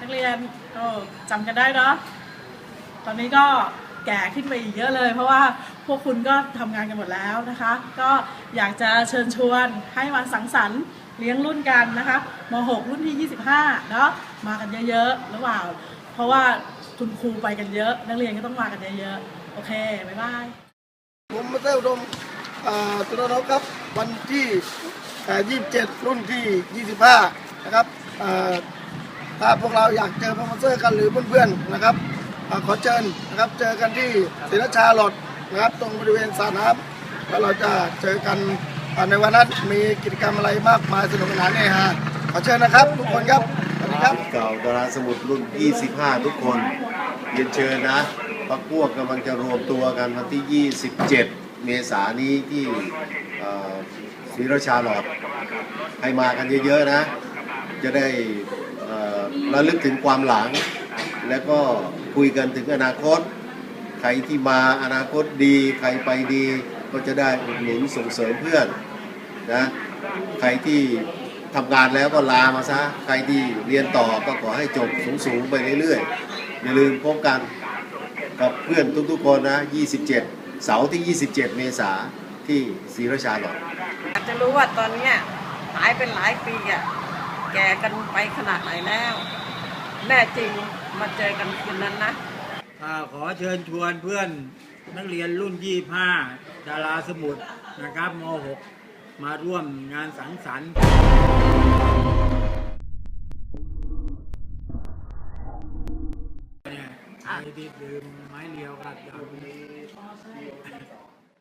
นักเออจำกันได้เนาะตอนนี้ก็แก่ขึ้นไปอีกเยอะเลย เพราะว่าพวกคุณก็ทำงานกันหมดแล้วนะคะ ก็อยากจะเชิญชวนให้มาสังสรรค์เลี้ยงรุ่นกันนะคะม .6 รุ่นที่ 25 เนาะมากันเยอะๆหรือเปล่า เพราะว่าคุณครูไปกันเยอะ นักเรียนก็ต้องมากันเยอะๆโอเค บ๊ายบาย ผมมาเต้อุดมอ่าตุลนครับวันที่อ่า27 รุ่นที่ 25 นะครับ ถ้าพวกเราอยากเจอโปรโมเซอร์กันหรือเพื่อนๆนะครับขอเชิญนะครับเจอกันที่ศรีราชาหลอดนะครับ ตรงบริเวณสระน้ำแล้วเราจะเจอกันในวันนั้นมีกิจกรรมอะไรมากมายสนุกสนานเนี่ยฮะขอเชิญนะครับทุกคนครับสวัสดีครับเก่าดาราสมุดรุ่น 25 ทุกคนเรียนเชิญนะพักพวกกำลังจะรวมตัวกันวันที่ 27 เมษายนนี้ที่ศรีราชาหลอดให้มากันเยอะๆนะ จะได้ ระลึกถึงความหลัง แล้วก็คุยกันถึงอนาคต ใครที่มาอนาคตดี ใครไปดีก็จะได้อุดหนุนส่งเสริมเพื่อนนะใครที่ทำงานแล้วก็ลามาซะ ใครที่เรียนต่อก็ขอให้จบสูงๆไปเรื่อยๆ อย่าลืมพบกันกับเพื่อนทุกๆคนนะ 27 เสาร์ที่ 27 เมษาที่ศรีราชาหลอดอยากจะรู้ว่าตอนเนี้ยหายเป็นหลายปีอะ แก่กันไปขนาดไหนแล้ว แน่จริงมาเจอกันคืนนั้นนะอ่าขอเชิญชวนเพื่อนนักเรียนรุ่น 25 ดาราสมุทรนะครับม .6 มาร่วมงานสังสรรค์เนี่ยใครที่ดื่มไม้เรียวก็อย่าไป